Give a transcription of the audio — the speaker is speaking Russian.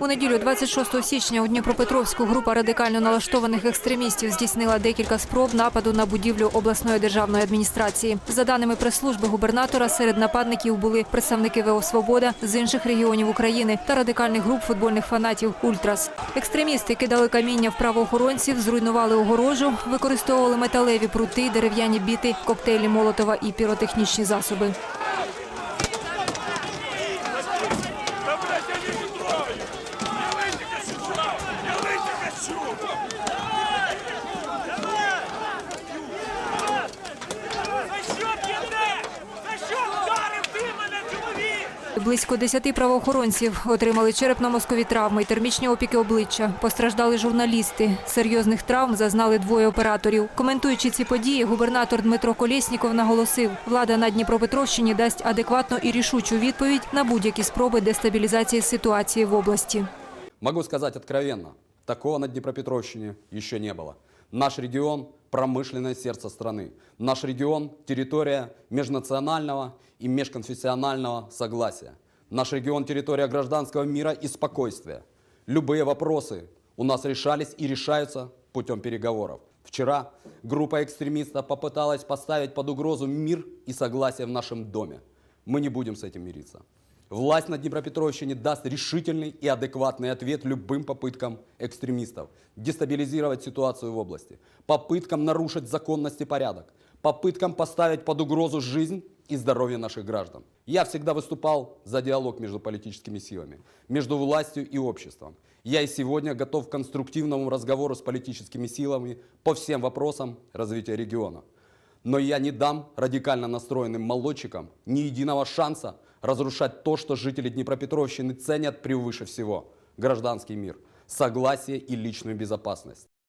У неділю 26 січня у Дніпропетровську група радикально налаштованих екстремістів здійснила декілька спроб нападу на будівлю обласної державної адміністрації. За даними прес-служби губернатора, серед нападників були представники ВО «Свобода» з інших регіонів України та радикальних груп футбольних фанатів «Ультрас». Екстремісти кидали каміння в правоохоронців, зруйнували огорожу, використовували металеві прути, дерев'яні біти, коктейлі Молотова і піротехнічні засоби. Близько десяти правоохоронців отримали черепно-мозкові травми і термічні опіки обличчя. Постраждали журналісти. Серйозних травм зазнали двоє операторів. Коментуючи ці події, губернатор Дмитро Колєсніков наголосив, влада на Дніпропетровщині дасть адекватну і рішучу відповідь на будь-які спроби дестабілізації ситуації в області. Могу сказать откровенно, такого на Днепропетровщине еще не было. Наш регион – промышленное сердце страны. Наш регион – территория межнационального и межконфессионального согласия. Наш регион – территория гражданского мира и спокойствия. Любые вопросы у нас решались и решаются путем переговоров. Вчера группа экстремистов попыталась поставить под угрозу мир и согласие в нашем доме. Мы не будем с этим мириться. Власть на Днепропетровщине даст решительный и адекватный ответ любым попыткам экстремистов дестабилизировать ситуацию в области, попыткам нарушить законность и порядок, попыткам поставить под угрозу жизнь и здоровье наших граждан. Я всегда выступал за диалог между политическими силами, между властью и обществом. Я и сегодня готов к конструктивному разговору с политическими силами по всем вопросам развития региона. Но я не дам радикально настроенным молодчикам ни единого шанса разрушать то, что жители Днепропетровщины ценят превыше всего – гражданский мир, согласие и личную безопасность.